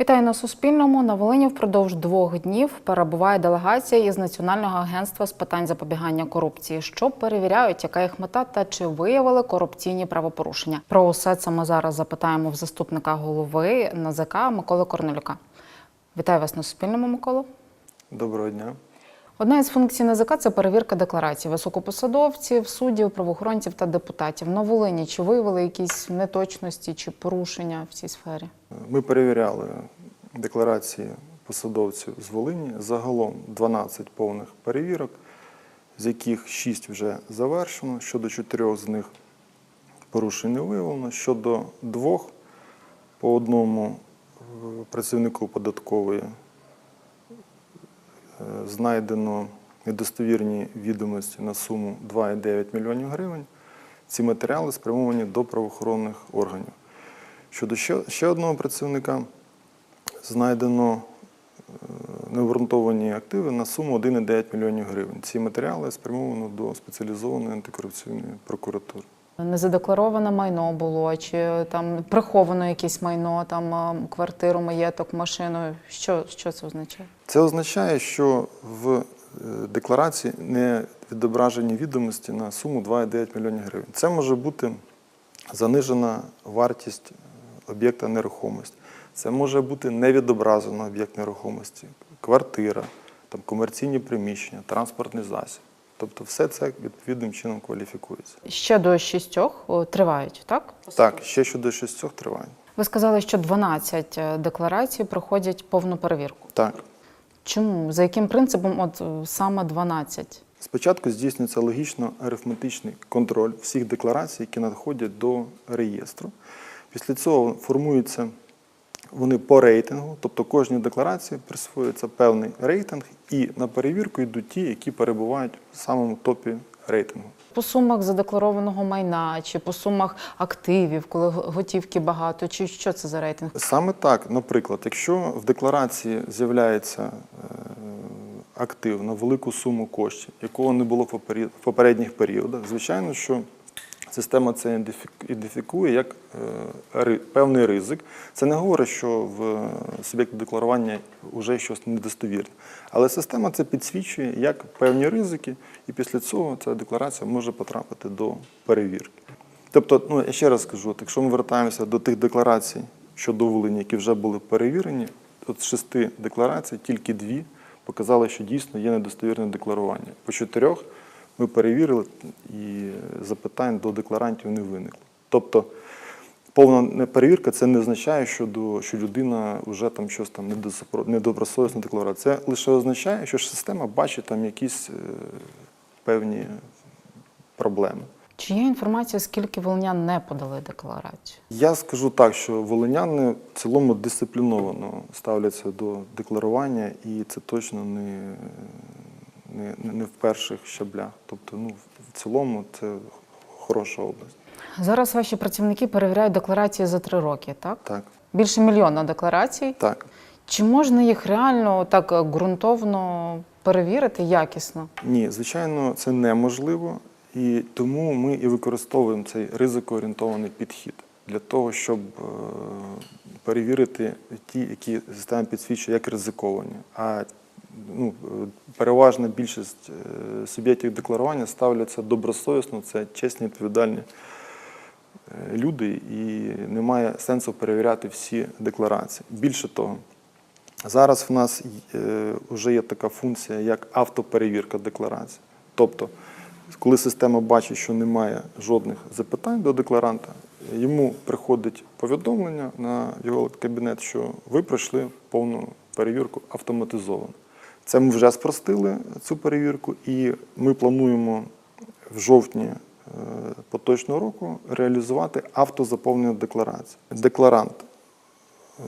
Вітаю на Суспільному. На Волині впродовж двох днів перебуває делегація із Національного агентства з питань запобігання корупції. Що перевіряють, яка їх мета та чи виявили корупційні правопорушення? Про усе це ми зараз запитаємо в заступника голови НАЗК Миколи Корнелюка. Вітаю вас на Суспільному, Миколу. Доброго дня. Одна із функцій НАЗК – це перевірка декларацій високопосадовців, суддів, правоохоронців та депутатів. На Волині чи виявили якісь неточності чи порушення в цій сфері? Ми перевіряли декларації посадовців з Волині. Загалом 12 повних перевірок, з яких 6 вже завершено. Щодо 4 з них порушень не виявлено. Щодо двох, по одному е, працівнику податкової знайдено недостовірні відомості на суму 2,9 мільйонів гривень. Ці матеріали спрямовані до правоохоронних органів. Щодо ще, одного працівника, знайдено е, необґрунтовані активи на суму 1,9 мільйонів гривень. Ці матеріали спрямовано до спеціалізованої антикорупційної прокуратури. Незадеклароване майно було, чи там приховано якесь майно, там квартиру, маєток, машину. Що, що це означає? Це означає, що в е, декларації не відображені відомості на суму 2,9 мільйонів гривень. Це може бути занижена вартість е, об'єкта нерухомості. Це може бути невідображено об'єкт нерухомості, квартира, там, комерційні приміщення, транспортний засіб. Тобто все це відповідним чином кваліфікується. Ще до шістьох тривають, так? Так, ще щодо шістьох тривань. Ви сказали, що 12 декларацій проходять повну перевірку. Так. Чому? За яким принципом от е, саме 12? Спочатку здійснюється логічно-арифметичний контроль всіх декларацій, які надходять до реєстру. Після цього формуються вони по рейтингу, тобто кожній декларації присвоюється певний рейтинг, і на перевірку йдуть ті, які перебувають в самому топі рейтингу. По сумах задекларованого майна, чи по сумах активів, коли готівки багато, чи що це за рейтинг? Саме так, наприклад, якщо в декларації з'являється е, актив на велику суму коштів, якого не було в попередніх періодах, звичайно, що система це ідентифі- ідентифікує як е, певний ризик. Це не говорить, що в е, суб'єкті декларування вже щось недостовірне. Але система це підсвічує як певні ризики, і після цього ця декларація може потрапити до перевірки. Тобто, ну я ще раз скажу, якщо ми вертаємося до тих декларацій щодо Волині, які вже були перевірені, от з шести декларацій тільки дві показали, що дійсно є недостовірне декларування. По чотирьох ми перевірили і запитань до декларантів не виникло. Тобто повна перевірка це не означає, що, до, що людина вже там щось там недобросовісно декларує. Це лише означає, що система бачить там якісь е, певні проблеми. Чи є інформація, скільки волинян не подали декларацію? Я скажу так, що волиняни в цілому дисципліновано ставляться до декларування, і це точно не, не, не в перших щаблях. Тобто, ну, в цілому це хороша область. Зараз ваші працівники перевіряють декларації за три роки, так? Так, Більше мільйона декларацій. так. Чи можна їх реально так ґрунтовно перевірити якісно? Ні, звичайно, це неможливо, і тому ми і використовуємо цей ризикоорієнтований підхід для того, щоб е, перевірити ті, які система підсвічує як ризиковані. А ну, е, переважна більшість е, суб'єктів декларування ставляться добросовісно, це чесні, відповідальні е, люди, і немає сенсу перевіряти всі декларації. Більше того, Зараз в нас вже є така функція, як автоперевірка декларацій. Тобто, коли система бачить, що немає жодних запитань до декларанта, йому приходить повідомлення на його кабінет, що ви пройшли повну перевірку автоматизовано. Це ми вже спростили цю перевірку, і ми плануємо в жовтні е, поточного року реалізувати автозаповнення декларації. Декларант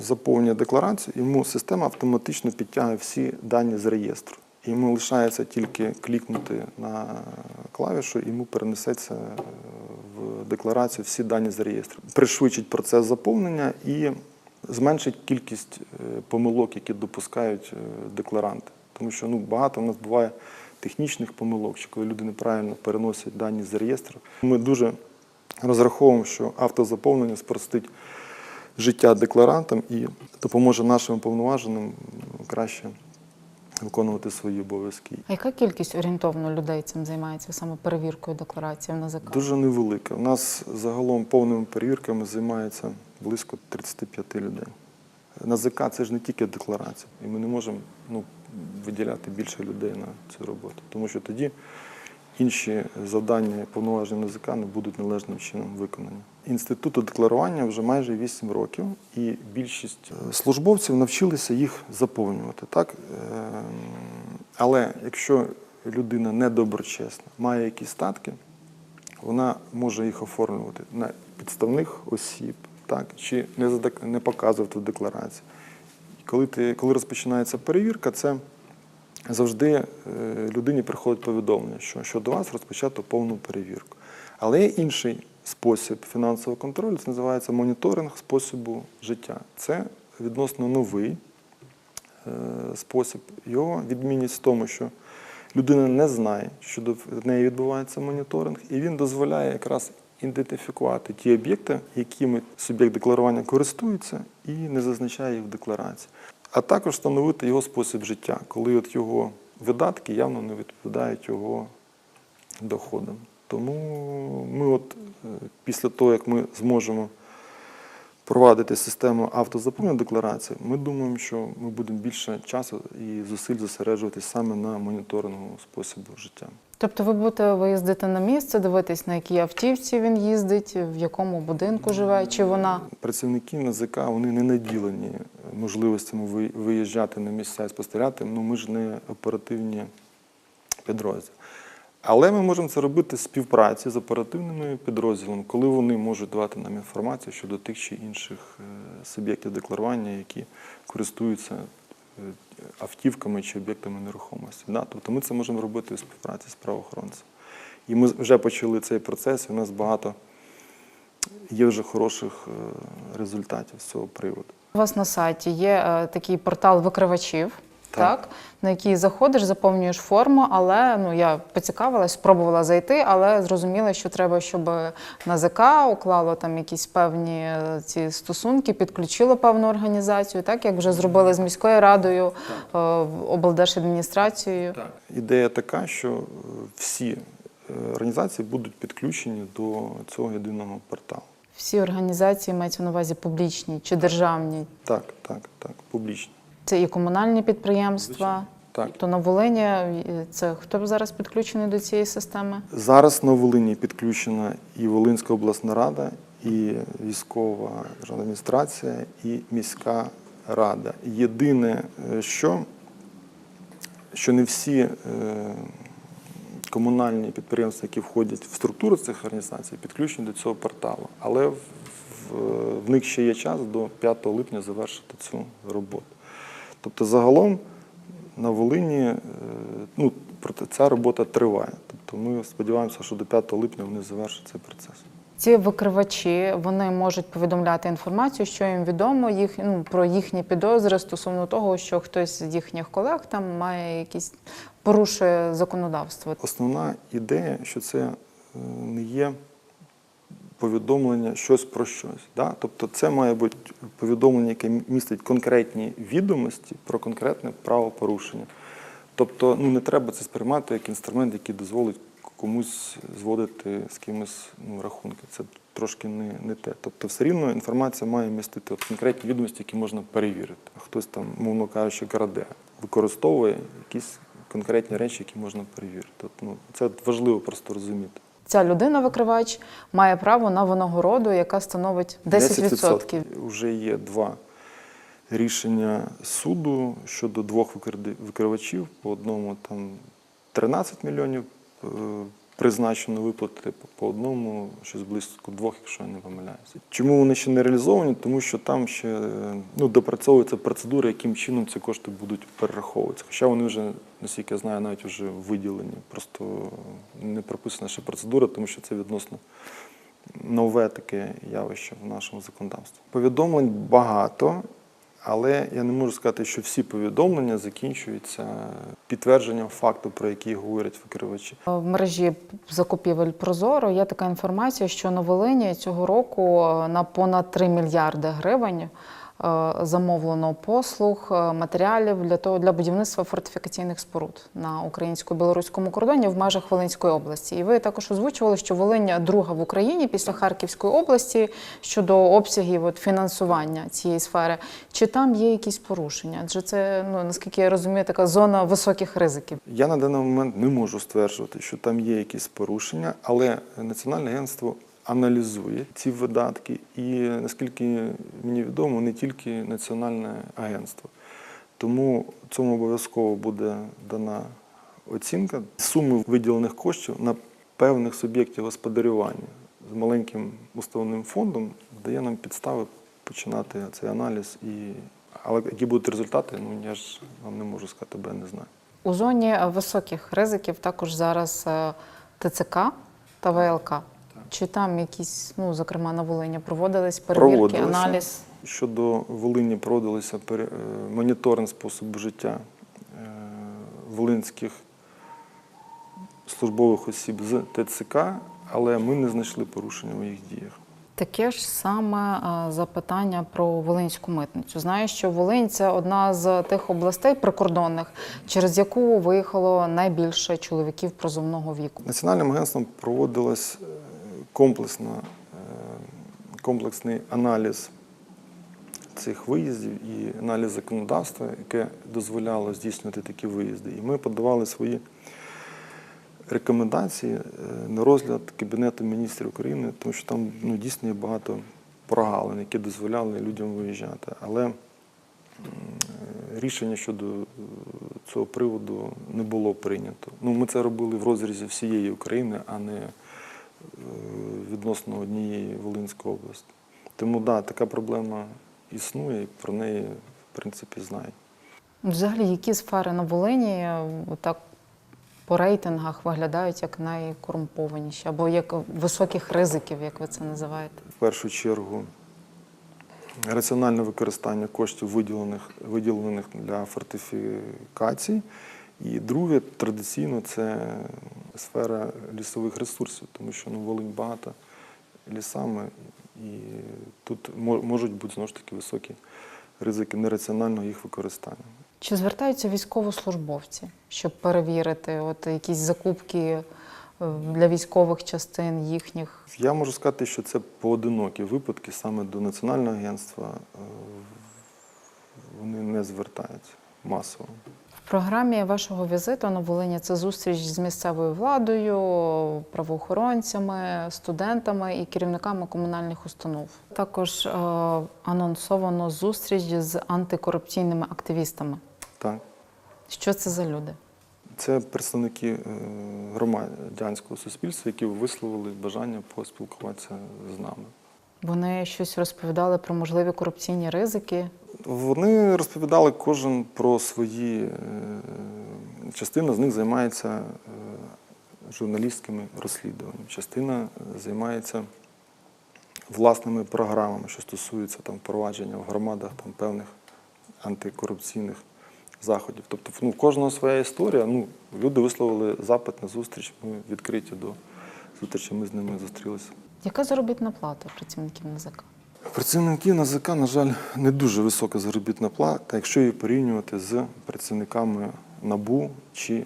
заповнює декларацію, йому система автоматично підтягує всі дані з реєстру. Йому лишається тільки клікнути на клавішу, йому перенесеться в декларацію всі дані з реєстру. Пришвидшить процес заповнення і зменшить кількість е, помилок, які допускають е, декларанти. Тому що ну, багато в нас буває технічних помилок, чи коли люди неправильно переносять дані з реєстру. Ми дуже розраховуємо, що автозаповнення спростить життя декларантам і допоможе нашим повноваженим краще виконувати свої обов'язки. А яка кількість орієнтовно людей цим займається саме перевіркою декларації в НАЗК? Дуже невелика. У нас загалом повними перевірками займається близько 35 людей. НАЗК це ж не тільки декларація, і ми не можемо ну, виділяти більше людей на цю роботу, тому що тоді інші завдання повноваження НАЗК не будуть належним чином виконані. Інституту декларування вже майже 8 років, і більшість е, службовців навчилися їх заповнювати. Так? Ем, Але якщо людина недоброчесна, має якісь статки, вона може їх оформлювати на підставних осіб, так, чи не показувати в декларації. Коли, ти, коли розпочинається перевірка, це завжди е, людині приходить повідомлення, що щодо вас розпочато повну перевірку. Але є інший спосіб фінансового контролю, це називається моніторинг способу життя. Це відносно новий е, спосіб. Його відмінність в тому, що людина не знає, що до неї відбувається моніторинг, і він дозволяє якраз ідентифікувати ті об'єкти, якими суб'єкт декларування користується, і не зазначає їх в декларації. А також встановити його спосіб життя, коли от його видатки явно не відповідають його доходам. Тому ми, от е, після того, як ми зможемо провадити систему автозаповнення декларації, ми думаємо, що ми будемо більше часу і зусиль зосереджуватись саме на моніторингу способу життя. Тобто ви будете виїздити на місце, дивитись, на якій автівці він їздить, в якому будинку живе, чи вона. Працівники НАЗК вони не наділені можливостями ви- виїжджати на місця і спостерігати. Ну ми ж не оперативні підрозділи. Але ми можемо це робити в співпраці з оперативними підрозділами, коли вони можуть давати нам інформацію щодо тих чи інших е, суб'єктів декларування, які користуються е, автівками чи об'єктами нерухомості. Тобто ми це можемо робити у співпраці з правоохоронцем. І ми вже почали цей процес, і у нас багато є вже хороших е, результатів з цього приводу. У вас на сайті є такий портал викривачів, так. Так. на який заходиш, заповнюєш форму, але ну я поцікавилась, спробувала зайти, але зрозуміла, що треба, щоб НАЗК уклало там якісь певні е, ці стосунки, підключило певну організацію, так як вже зробили з міською радою, е, облдержадміністрацією. Ідея така, що е, всі організації будуть підключені до цього єдиного порталу. Всі організації мається на увазі публічні чи державні. Так, так, так, публічно. Це і комунальні підприємства. Так. То на Волині це хто зараз підключений до цієї системи? Зараз на Волині підключена і Волинська обласна рада, і військова державна адміністрація, і міська рада. Єдине, е, що, що не всі е, комунальні підприємства, які входять в структуру цих організацій, підключені до цього порталу. Але в, в, в них ще є час до 5 липня завершити цю роботу. Тобто загалом на Волині е, ну, проте ця робота триває. Тобто ми сподіваємося, що до 5 липня вони завершать цей процес. Ці викривачі вони можуть повідомляти інформацію, що їм відомо їх ну про їхні підозри стосовно того, що хтось з їхніх колег там має якісь порушує законодавство. Основна ідея, що це е, не є повідомлення щось про щось. Да? Тобто це має бути повідомлення, яке містить конкретні відомості про конкретне правопорушення. Тобто ну, не треба це сприймати як інструмент, який дозволить комусь зводити з кимось ну, рахунки. Це трошки не, не те. Тобто, все рівно інформація має містити от конкретні відомості, які можна перевірити. Хтось там, мовно кажучи, краде, використовує якісь конкретні речі, які можна перевірити. От, ну, це важливо просто розуміти. Ця людина-викривач має право на винагороду, яка становить 10%. Вже є два рішення суду щодо двох викривачів. По одному там 13 мільйонів е, призначено виплатити, по- одному щось близько двох, якщо я не помиляюся. Чому вони ще не реалізовані? Тому що там ще ну, допрацьовується процедура, яким чином ці кошти будуть перераховуватися. Хоча вони вже, наскільки я знаю, навіть вже виділені. Просто не прописана ще процедура, тому що це відносно нове таке явище в нашому законодавстві. Повідомлень багато, Але я не можу сказати, що всі повідомлення закінчуються підтвердженням факту, про який говорять викривачі. В мережі закупівель Прозоро є така інформація, що на Волині цього року на понад 3 мільярди гривень замовлено послуг, е, матеріалів для того для будівництва фортифікаційних споруд на українсько-білоруському кордоні в межах Волинської області. І ви також озвучували, що Волинь друга в Україні після Харківської області щодо обсягів от, фінансування цієї сфери. Чи там є якісь порушення? Адже це, ну наскільки я розумію, така зона високих ризиків. Я на даний момент не можу стверджувати, що там є якісь порушення, але Національне агентство аналізує ці видатки, і наскільки мені відомо, не тільки Національне агентство. Тому цьому обов'язково буде дана оцінка суми виділених коштів на певних суб'єктів господарювання з маленьким уставним фондом дає нам підстави починати цей аналіз. І... Але які будуть результати, ну я ж вам не можу сказати, бо я не знаю. У зоні високих ризиків також зараз е, ТЦК та ВЛК. Чи там якісь, ну зокрема на Волині, проводились перевірки, Проводилися. аналіз? Щодо Волині проводилися е, моніторинг способу життя е, волинських службових осіб з ТЦК, але ми не знайшли порушення у їх діях. Таке ж саме е, запитання про Волинську митницю. Знаю, що Волинь це одна з тих областей прикордонних, через яку виїхало найбільше чоловіків прозовного віку. Національним агентством проводилась комплексна, е, комплексний аналіз цих виїздів і аналіз законодавства, яке дозволяло здійснювати такі виїзди. І ми подавали свої рекомендації е, на розгляд Кабінету міністрів України, тому що там ну, дійсно є багато прогалин, які дозволяли людям виїжджати. Але е, рішення щодо цього приводу не було прийнято. Ну, ми це робили в розрізі всієї України, а не відносно однієї Волинської області. Тому так, да, така проблема існує, і про неї, в принципі, знають. Взагалі, які сфери на Волині е, так по рейтингах виглядають як найкорумпованіші або як високих ризиків, як ви це називаєте? в першу чергу раціональне використання коштів, виділених, виділених для фортифікацій. І друге, традиційно, це сфера лісових ресурсів, тому що ну, Волинь багата лісами, і тут можуть бути знову ж таки високі ризики нераціонального їх використання. Чи звертаються військовослужбовці, щоб перевірити от якісь закупки е, для військових частин їхніх? Я можу сказати, що це поодинокі випадки саме до Національного агентства. е, Вони не звертаються масово. В програмі вашого візиту на Волині це зустріч з місцевою владою, правоохоронцями, студентами і керівниками комунальних установ. Також е, анонсовано зустріч з антикорупційними активістами. Так. Що це за люди? Це представники е, громадянського суспільства, які висловили бажання поспілкуватися з нами. Вони щось розповідали про можливі корупційні ризики. Вони розповідали кожен про свої е, частина з них займається е, журналістськими розслідуваннями, частина займається власними програмами, що стосуються там впровадження в громадах там певних антикорупційних заходів. Тобто, ну, кожного своя історія. Ну, люди висловили запит на зустріч. Ми відкриті до зустрічі. Ми з ними зустрілися. Яка заробітна плата працівників НАЗК? Працівники НАЗК, на жаль, не дуже висока заробітна плата, якщо її порівнювати з працівниками НАБУ чи е,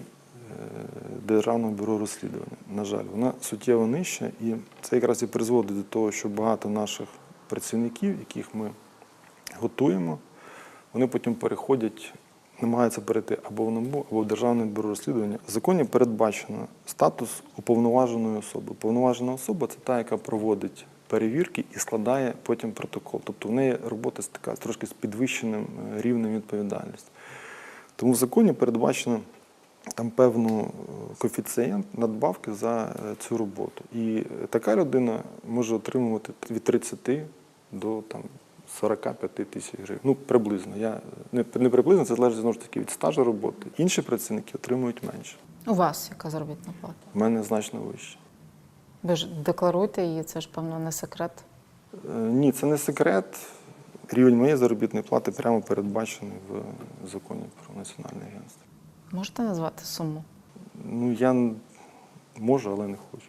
Державного бюро розслідування. На жаль, вона суттєво нижча, і це якраз і призводить до того, що багато наших працівників, яких ми готуємо, вони потім переходять, намагаються перейти або в НАБУ, або в Державне бюро розслідування. В законі передбачено статус уповноваженої особи. Уповноважена особа це та, яка проводить перевірки і складає потім протокол. Тобто в неї робота така трошки з підвищеним е, рівнем відповідальності. Тому в законі передбачено там певну е, коефіцієнт надбавки за е, цю роботу. І така людина може отримувати від 30 до там, 45 тисяч гривень. Ну, приблизно. Я, не, не приблизно, це залежить знову ж таки від стажу роботи. Інші працівники отримують менше. У вас яка заробітна плата? У мене значно вище. Ви ж декларуєте її, це ж певно не секрет. Е, Ні, це не секрет. рівень моєї заробітної плати прямо передбачений в законі про національне агентство. Можете назвати суму? Ну, я н- можу, але не хочу.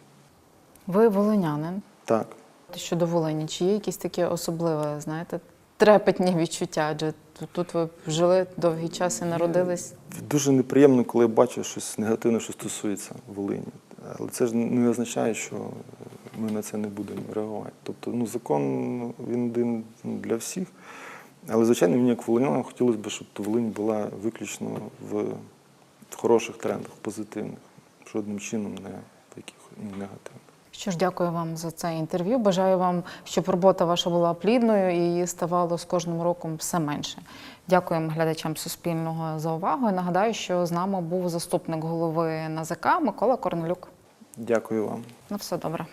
Ви волинянин. Так. Щодо Волині, чи є якісь такі особливі, знаєте, трепетні відчуття? Адже тут- ви жили довгий час і народились. Дуже неприємно, коли я бачу щось негативне, що стосується Волині. Але це ж не означає, що ми на це не будемо реагувати. Тобто, ну, закон він один для всіх. Але, звичайно, мені як волинянам хотілося б, щоб Волинь була виключно в хороших трендах, позитивних, жодним чином не таких ну, негативних. Що ж, дякую вам за це інтерв'ю. Бажаю вам, щоб робота ваша була плідною і її ставало з кожним роком все менше. Дякуємо глядачам Суспільного за увагу. І нагадаю, що з нами був заступник голови НАЗК Микола Корнелюк. Дякую вам. Ну, все добре.